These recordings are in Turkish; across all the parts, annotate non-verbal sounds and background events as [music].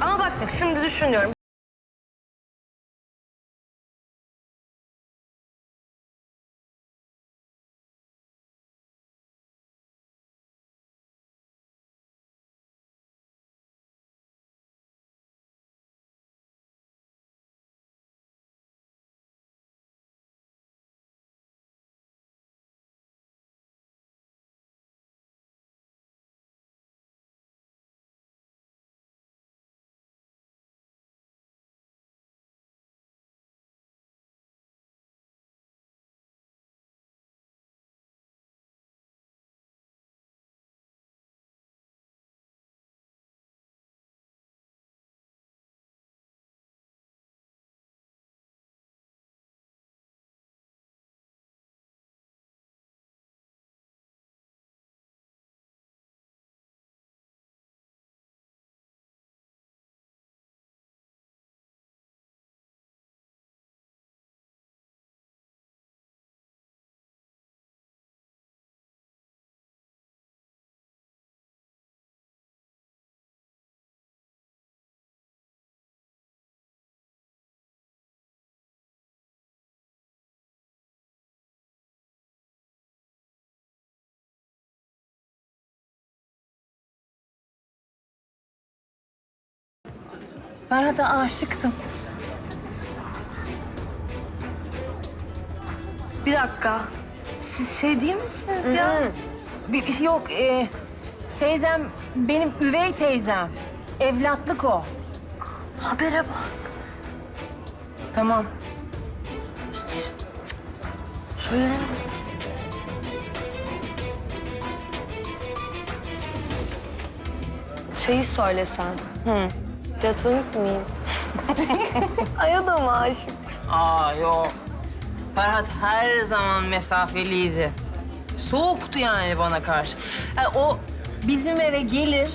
Ama bak şimdi düşünüyorum. Ferhat'a aşıktım. Bir dakika. Siz şey değil misiniz ya? Bir, yok, e, teyzem benim üvey teyzem. Evlatlık o. Habere bak. Tamam. Şöyle. Şeyi söylesen. Hı. Platonik miyim? [laughs] Ay o da mı aşık? Aa yok. Ferhat her zaman mesafeliydi. Soğuktu yani bana karşı. Yani o bizim eve gelir.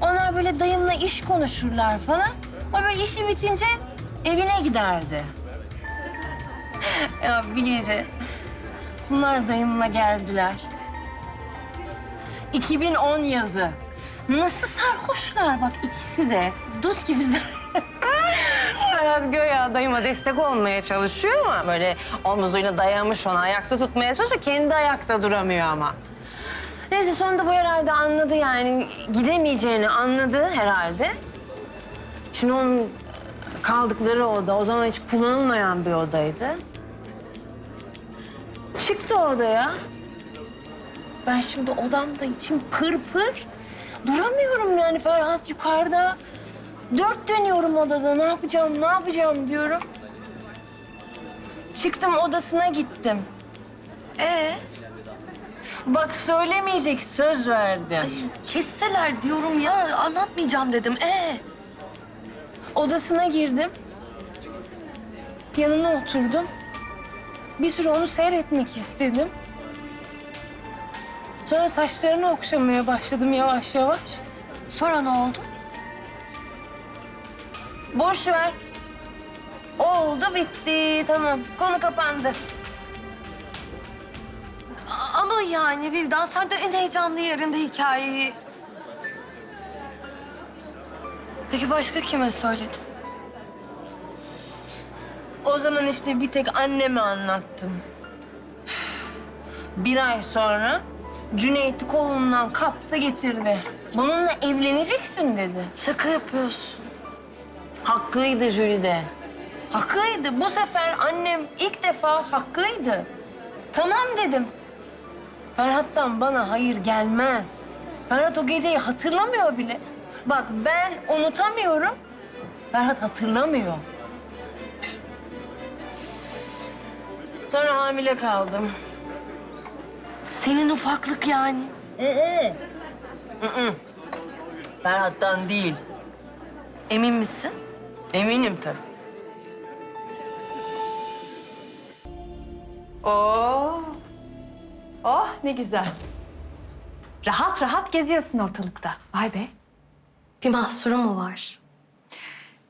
Onlar böyle dayımla iş konuşurlar falan. O böyle işi bitince evine giderdi. ya bir gece bunlar dayımla geldiler. 2010 yazı. Nasıl sarhoşlar bak ikisi de. Dut gibi [laughs] Ferhat göya dayıma destek olmaya çalışıyor ama böyle omuzuyla dayamış onu ayakta tutmaya çalışıyor. Kendi ayakta duramıyor ama. Neyse sonunda bu herhalde anladı yani gidemeyeceğini anladı herhalde. Şimdi onun kaldıkları oda o zaman hiç kullanılmayan bir odaydı. Çıktı odaya. Ben şimdi odamda içim pır pır. Duramıyorum yani Ferhat yukarıda. Dört dönüyorum odada. Ne yapacağım, ne yapacağım diyorum. Çıktım odasına gittim. Ee, Bak söylemeyecek söz verdim. ay, kesseler diyorum ya anlatmayacağım dedim. Ee, Odasına girdim. Yanına oturdum. Bir süre onu seyretmek istedim. Sonra saçlarını okşamaya başladım yavaş yavaş. sonra ne oldu? Boş ver. Oldu bitti tamam. Konu kapandı. A- Ama yani Vildan sen de en heyecanlı yerinde hikayeyi. Peki başka kime söyledin? O zaman işte bir tek anneme anlattım. Bir ay sonra Cüneyt'i kolundan kaptı getirdi. Bununla evleneceksin dedi. Şaka yapıyorsun. Haklıydı Jülide. Haklıydı. Bu sefer annem ilk defa haklıydı. Tamam dedim. Ferhat'tan bana hayır gelmez. Ferhat o geceyi hatırlamıyor bile. Bak ben unutamıyorum. Ferhat hatırlamıyor. Sonra hamile kaldım. Senin ufaklık yani. Ferhat'tan değil. Emin misin? Eminim tabii. Oo. Oh ne güzel. Rahat rahat geziyorsun ortalıkta. Vay be. Bir mahsuru mu var?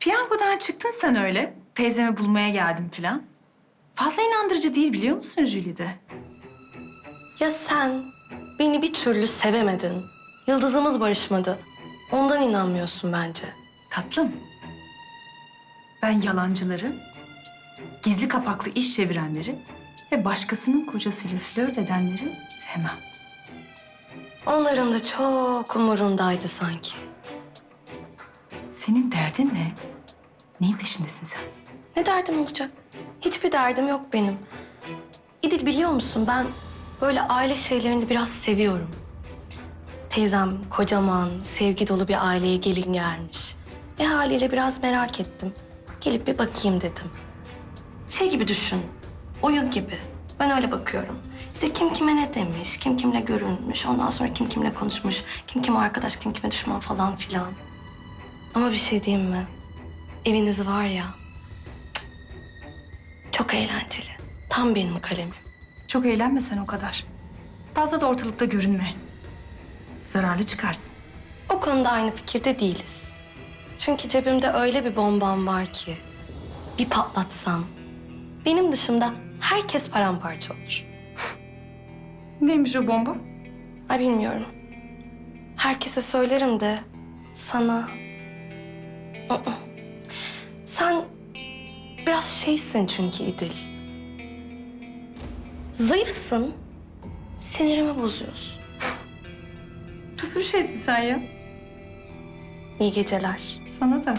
Piyangodan çıktın sen öyle. Teyzemi bulmaya geldim filan. Fazla inandırıcı değil biliyor musun Jülide? Ya sen beni bir türlü sevemedin. Yıldızımız barışmadı. Ondan inanmıyorsun bence. Tatlım. Ben yalancıları, gizli kapaklı iş çevirenleri ve başkasının kocasıyla flört edenleri sevmem. Onların da çok umurundaydı sanki. Senin derdin ne? Neyin peşindesin sen? Ne derdim olacak? Hiçbir derdim yok benim. İdil biliyor musun ben böyle aile şeylerini biraz seviyorum. Teyzem kocaman, sevgi dolu bir aileye gelin gelmiş. E haliyle biraz merak ettim. Gelip bir bakayım dedim. Şey gibi düşün, oyun gibi. Ben öyle bakıyorum. İşte kim kime ne demiş, kim kimle görünmüş, ondan sonra kim kimle konuşmuş, kim kime arkadaş, kim kime düşman falan filan. Ama bir şey diyeyim mi? Eviniz var ya, çok eğlenceli. Tam benim kalemim. Çok eğlenme sen o kadar. Fazla da ortalıkta görünme. Zararlı çıkarsın. O konuda aynı fikirde değiliz. Çünkü cebimde öyle bir bombam var ki... ...bir patlatsam... ...benim dışımda herkes paramparça olur. [laughs] Neymiş o bomba? Ay bilmiyorum. Herkese söylerim de sana... Sen biraz şeysin çünkü İdil. Zayıfsın, sinirimi bozuyorsun. Nasıl bir şeysin sen ya? İyi geceler. Sana da.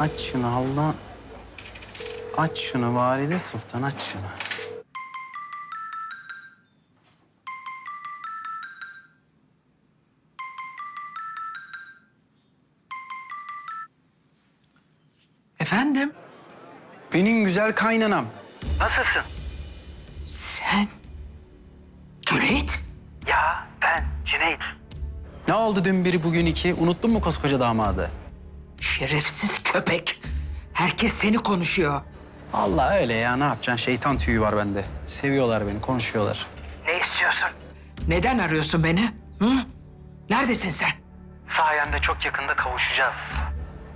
Aç şunu Allah. Aç şunu Valide Sultan aç şunu. Efendim? Benim güzel kaynanam. Nasılsın? Sen? Cüneyt? Ya ben Cüneyt. Ne oldu dün biri bugün iki? Unuttun mu koskoca damadı? Şerefsiz köpek. Herkes seni konuşuyor. Allah öyle ya ne yapacaksın? Şeytan tüyü var bende. Seviyorlar beni, konuşuyorlar. Ne istiyorsun? Neden arıyorsun beni? Hı? Neredesin sen? Sayende çok yakında kavuşacağız.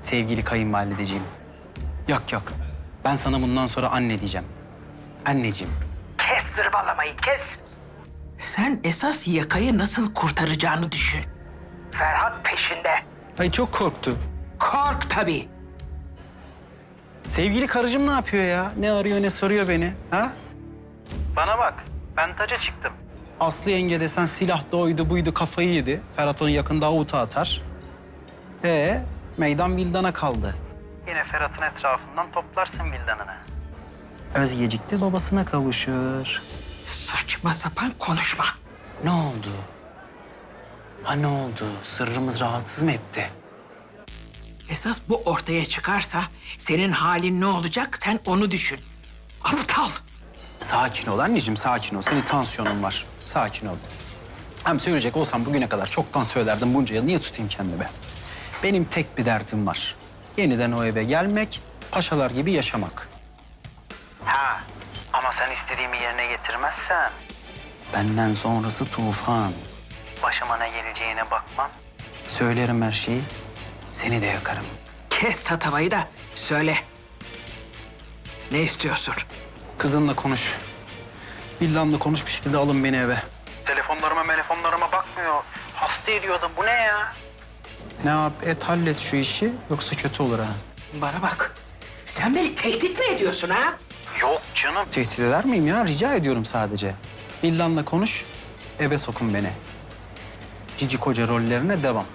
Sevgili kayınvalideciğim. Yok yok. Ben sana bundan sonra anne diyeceğim. Anneciğim. Kes zırvalamayı kes. Sen esas yakayı nasıl kurtaracağını düşün. Ferhat peşinde. Ay çok korktu. Kork tabii. Sevgili karıcığım ne yapıyor ya? Ne arıyor ne soruyor beni? Ha? Bana bak. Ben taca çıktım. Aslı yenge desen silah da oydu buydu kafayı yedi. Ferhat onu yakında avuta atar. Ee, meydan Vildan'a kaldı. Yine Ferhat'ın etrafından toplarsın Vildan'ını. Özgecik de babasına kavuşur. Saçma sapan konuşma. Ne oldu? Ha ne oldu? Sırrımız rahatsız mı etti? Esas bu ortaya çıkarsa senin halin ne olacak sen onu düşün. Aptal. Sakin ol anneciğim, sakin ol. Senin tansiyonun var. Sakin ol. Hem söyleyecek olsam bugüne kadar çoktan söylerdim bunca yıl. Niye tutayım kendimi? Benim tek bir derdim var. Yeniden o eve gelmek, paşalar gibi yaşamak. Ha, ama sen istediğimi yerine getirmezsen... Benden sonrası tufan. Başıma ne geleceğine bakmam. Söylerim her şeyi. Seni de yakarım. Kes tatavayı da söyle. Ne istiyorsun? Kızınla konuş. Vildan'la konuş bir şekilde alın beni eve. Telefonlarıma telefonlarıma bakmıyor. Hasta ediyordum. Bu ne ya? Ne yap et hallet şu işi yoksa kötü olur ha. Bana bak. Sen beni tehdit mi ediyorsun ha? Yok canım. Tehdit eder miyim ya? Rica ediyorum sadece. Vildan'la konuş. Eve sokun beni. Cici koca rollerine devam.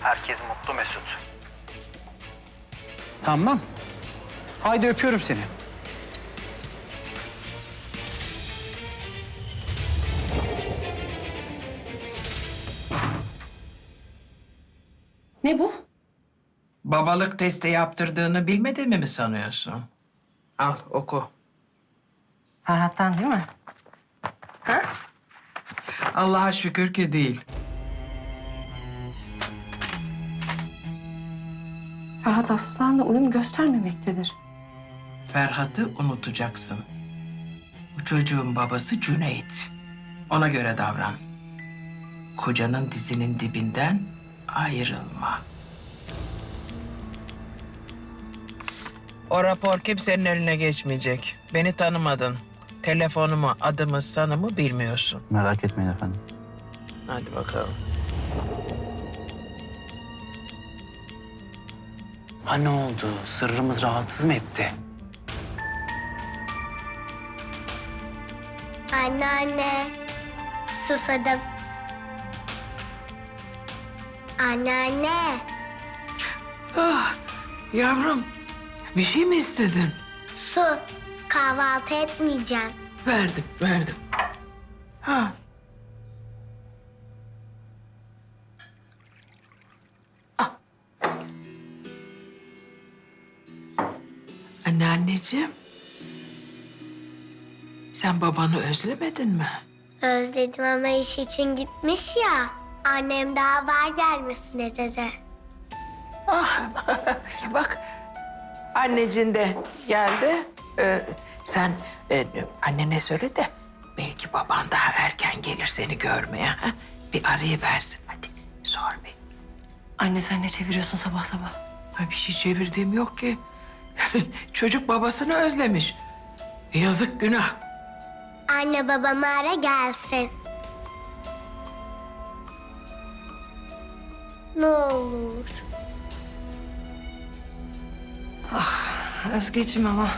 Herkes mutlu mesut. Tamam. Haydi öpüyorum seni. Ne bu? Babalık testi yaptırdığını bilmediğimi mi sanıyorsun? Al oku. Ferhat'tan değil mi? Allah'a şükür ki değil. Ferhat Aslan'la uyum göstermemektedir. Ferhat'ı unutacaksın. Bu çocuğun babası Cüneyt. Ona göre davran. Kocanın dizinin dibinden ayrılma. O rapor kimsenin eline geçmeyecek. Beni tanımadın. Telefonumu, adımı, sanımı bilmiyorsun. Merak etmeyin efendim. Hadi bakalım. Ha ne oldu? Sırrımız rahatsız mı etti? Anneanne. Susadım. Anneanne. Ah, yavrum, bir şey mi istedin? Su. Kahvaltı etmeyeceğim. Verdim, verdim. Ha. Anneanneciğim. Sen babanı özlemedin mi? Özledim ama iş için gitmiş ya. Annem daha var gelmesine dedi. [laughs] Bak, annecin de geldi. Ee, sen e, annene söyle de belki baban daha erken gelir seni görmeye. ha? Bir arayıversin. Hadi sor bir. Anne sen ne çeviriyorsun sabah sabah? Ay bir şey çevirdiğim yok ki. [laughs] Çocuk babasını özlemiş. Yazık günah. Anne babamı ara gelsin. Ne olur. Özgeciğim ama